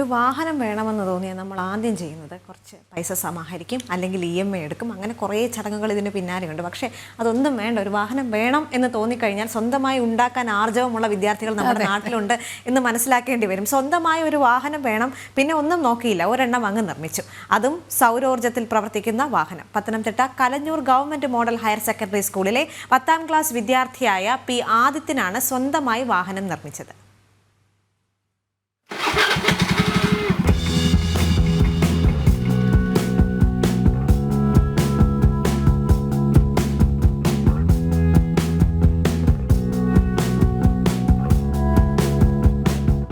ഒരു വാഹനം വേണമെന്ന് തോന്നിയാൽ നമ്മൾ ആദ്യം ചെയ്യുന്നത്. കുറച്ച് പൈസ സമാഹരിക്കും അല്ലെങ്കിൽ ഇ എം ഐ എടുക്കും. അങ്ങനെ കുറേ ചടങ്ങുകൾ ഇതിന് പിന്നാലെയുണ്ട്. പക്ഷേ അതൊന്നും വേണ്ട. ഒരു വാഹനം വേണം എന്ന് തോന്നിക്കഴിഞ്ഞാൽ സ്വന്തമായി ഉണ്ടാക്കാൻ ആർജവമുള്ള വിദ്യാർത്ഥികൾ നമ്മുടെ നാട്ടിലുണ്ട് എന്ന് മനസ്സിലാക്കേണ്ടി വരും. സ്വന്തമായി ഒരു വാഹനം വേണം പിന്നെ ഒന്നും നോക്കിയില്ല. ഒരെണ്ണം അങ്ങ് നിർമ്മിച്ചു. അതും സൗരോർജത്തിൽ പ്രവർത്തിക്കുന്ന വാഹനം. Pathanamthitta Kalanjoor government model higher secondary സ്കൂളിലെ പത്താം ക്ലാസ് വിദ്യാർത്ഥിയായ പി ആദിത്യനാണ് സ്വന്തമായി വാഹനം നിർമ്മിച്ചത്.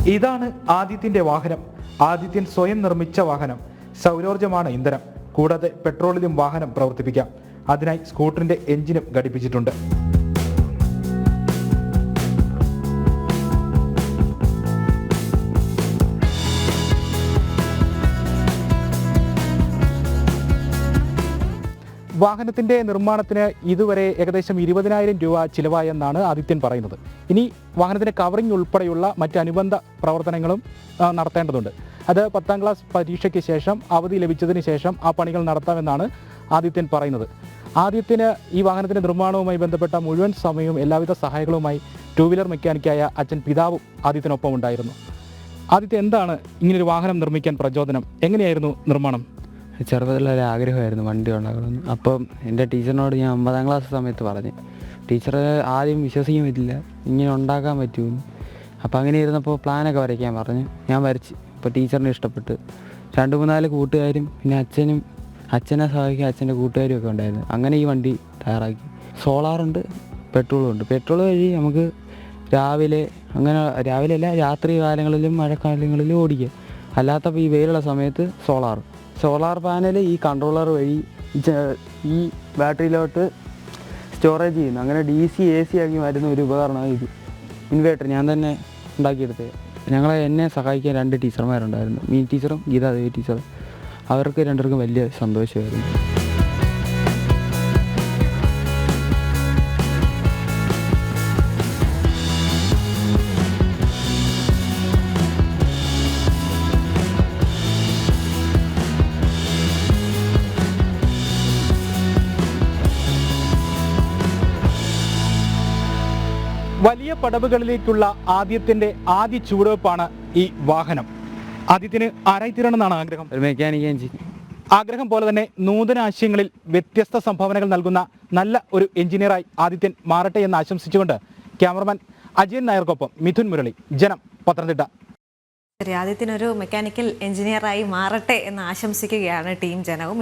ഇതാണ് ആദിത്യന്റെ വാഹനം. ആദിത്യൻ സ്വയം നിർമ്മിച്ച വാഹനം. സൗരോർജമാണ് ഇന്ധനം. കൂടാതെ പെട്രോളിലും വാഹനം പ്രവർത്തിപ്പിക്കാം. അതിനായി സ്കൂട്ടറിന്റെ എഞ്ചിനും ഘടിപ്പിച്ചിട്ടുണ്ട്. വാഹനത്തിന്റെ നിർമ്മാണത്തിന് ഇതുവരെ ഏകദേശം ഇരുപതിനായിരം രൂപ ചിലവായെന്നാണ് ആദിത്യൻ പറയുന്നത്. ഇനി വാഹനത്തിന്റെ കവറിംഗ് ഉൾപ്പെടെയുള്ള മറ്റ് അനുബന്ധ പ്രവർത്തനങ്ങളും നടത്തേണ്ടതുണ്ട്. അത് പത്താം ക്ലാസ് പരീക്ഷയ്ക്ക് ശേഷം അവധി ലഭിച്ചതിന് ശേഷം ആ പണികൾ നടത്താമെന്നാണ് ആദിത്യൻ പറയുന്നത്. ആദ്യത്തിന് ഈ വാഹനത്തിന്റെ നിർമ്മാണവുമായി ബന്ധപ്പെട്ട മുഴുവൻ സമയവും എല്ലാവിധ സഹായങ്ങളുമായി ടൂ വീലർ മെക്കാനിക്കായ അച്ഛൻ പിതാവും ആദിത്യനൊപ്പം ഉണ്ടായിരുന്നു ആദിത്യ എന്താണ് ഇങ്ങനൊരു വാഹനം നിർമ്മിക്കാൻ പ്രചോദനം? എങ്ങനെയായിരുന്നു നിർമ്മാണം? ചെറുപ്പത്തിലൊരു ആഗ്രഹമായിരുന്നു വണ്ടി ഉണ്ടാക്കണമെന്ന് അപ്പം എന്റെ ടീച്ചറിനോട് ഞാൻ ഒമ്പതാം ക്ലാസ് സമയത്ത് പറഞ്ഞു ടീച്ചർ ആദ്യം വിശ്വസിക്കാൻ പറ്റില്ല ഇങ്ങനെ ഉണ്ടാക്കാൻ പറ്റുമെന്ന്. അപ്പോൾ അങ്ങനെ ഇരുന്നപ്പോൾ പ്ലാനൊക്കെ വരയ്ക്കാൻ പറഞ്ഞു. ഞാൻ വരച്ച് അപ്പോൾ ടീച്ചറിനെ ഇഷ്ടപ്പെട്ട്. രണ്ട് മൂന്നാൽ കൂട്ടുകാരും പിന്നെ അച്ഛനും അച്ഛനെ സഹായിക്കാൻ അച്ഛന്റെ കൂട്ടുകാരും ഒക്കെ ഉണ്ടായിരുന്നു. അങ്ങനെ ഈ വണ്ടി തയ്യാറാക്കി. സോളാറുണ്ട് പെട്രോളും ഉണ്ട് പെട്രോൾ വഴി നമുക്ക് രാവിലെ അങ്ങനെ രാവിലെ അല്ല രാത്രി കാലങ്ങളിലും മഴക്കാലങ്ങളിലും ഓടിക്കുക അല്ലാത്തപ്പോൾ ഈ വെയിലുള്ള സമയത്ത് സോളാർ സോളാർ പാനൽ ഈ കൺട്രോളർ വഴി ഈ ബാറ്ററിയിലോട്ട് സ്റ്റോറേജ് ചെയ്യുന്നു. അങ്ങനെ ഡി സി എ സി ആക്കി മാറ്റുന്ന ഒരു ഉപകരണമാണ് ഇത്. ഇൻവേർട്ടർ ഞാൻ തന്നെ ഉണ്ടാക്കിയെടുത്തത്. ഞങ്ങളെ എന്നെ സഹായിക്കാൻ രണ്ട് ടീച്ചർമാരുണ്ടായിരുന്നു. മീൻ ടീച്ചറും ഗീതാദേവി ടീച്ചറും. അവർക്ക് രണ്ടുപേർക്കും വലിയ സന്തോഷമായിരുന്നു. വലിയ പടവുകളിലേക്കുള്ള ആദ്യത്തിന്റെ ആദ്യ ചുവടുവെപ്പാണ് ഈ വാഹനം. ആദ്യത്തിന് ആരായിത്തീരണമെന്നാണ് ആഗ്രഹം? ഒരു മെക്കാനിക് എഞ്ചിൻ. ആഗ്രഹം പോലെ തന്നെ നൂതന ആശയങ്ങളിൽ വ്യത്യസ്ത സംഭാവനകൾ നൽകുന്ന നല്ല ഒരു എഞ്ചിനീയറായി ആദിത്യൻ മാറട്ടെ എന്ന് ആശംസിച്ചുകൊണ്ട് ക്യാമറമാൻ അജയൻ നായർക്കൊപ്പം മിഥുൻ മുരളി. ജനം പത്തനംതിട്ട. ശരി ആദ്യത്തിനൊരു മെക്കാനിക്കൽ എഞ്ചിനീയറായി മാറട്ടെ എന്ന് ആശംസിക്കുകയാണ് ടീം ജനവും.